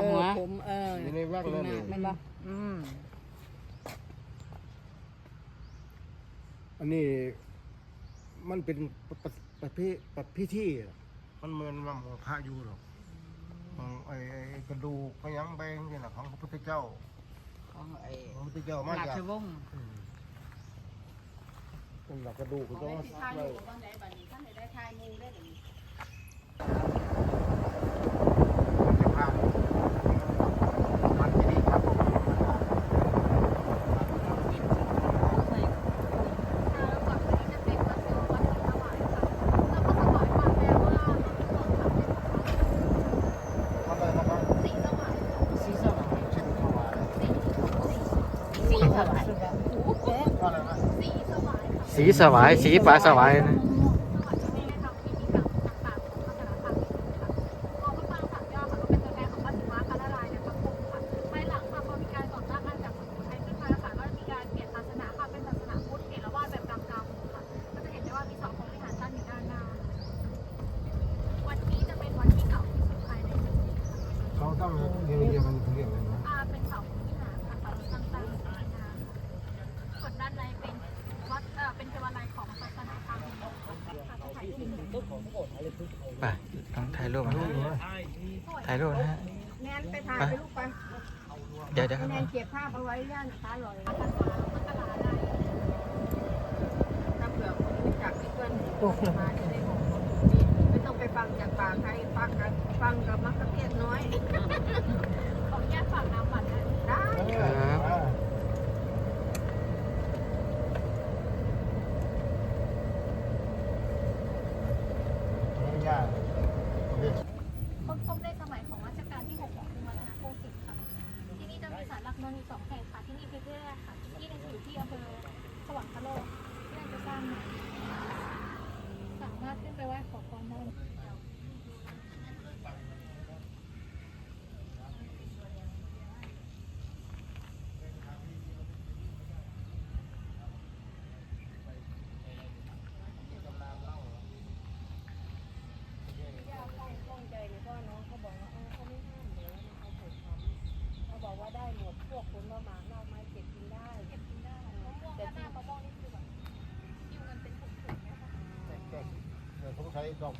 บหัวเออผมเอออยู่ในว่างนั่นเองแม่นบ่อืมอันนี้มันเป็นประประประเภทประพิธีอะมันเหมือนว่าหมอพระอยู่หรอกของไอ้ไอ้กระดูกพยังแบงนี่แหละของพระพุทธเจ้าของไอ้พระพุทธเจ้ามาราจากชวงศ์อืมเป็นหลักกระดูกเขาต้องไว้มันจะพามันที่นี่ครับผม ทำอะไรนะครับ สีสว่าง ชิ้นถวาย สีสว่าง อะไรนะสีสวายสีปลาสวายนะวันนี้จะเป็นวันที่เก่าที่สุดภายในสิบปีค่ะเขาต้องเรียนเรียนกันเรียนกันนะ อ่าเป็นเสาที่หาค่ะเสาตั้งๆนะส่วนด้านในเป็นวัดเอ่อเป็นเทวาลัยของศาสนาพราหมณ์ค่ะจะถ่ายรูป ไปต้องถ่ายรูปนะฮะถ่ายรูปนะฮะแนนไปถ่ายไปลูกไปเดี๋ยวเดี๋ยวครับแนนเก็บภาพเอาไว้ย่านตาลอยถ้าเผื่อคนรู้จักที่เพื่อนมาจะได้บอกว่านี่ไม่ต้องไปฟังจากปากใครฟังกันฟังกับมักกะเทศน้อย ขออนุญาตฝากน้ำบัตรนะได้ครับ ไม่ยากเรียน ค้นพบในสมัยของรัชกาลที่6ของกรุงรัตนโกสินทร์ค่ะ ที่นี่จะ มีศาลหลักเมืองอยู่สองแห่งค่ะที่นี่คือที่แรกค่ะที่หนึงอยู่ที่อำเภอสวรรคโลกที่นั่นจะสร้างใหม่สามารถขึ้นไปไหว้ขอพรได้ เขาบอกว่า ได้หมดพวกผลมะหมาเน่าไม้เก็บกินได้ เก็บกินได้มะม่วงแต่หน้ามะม่วงนี่คือแบบอยู่กันเป็นถุงๆเนี่ยค่ะ แต่แต่แต่สงสัยดอก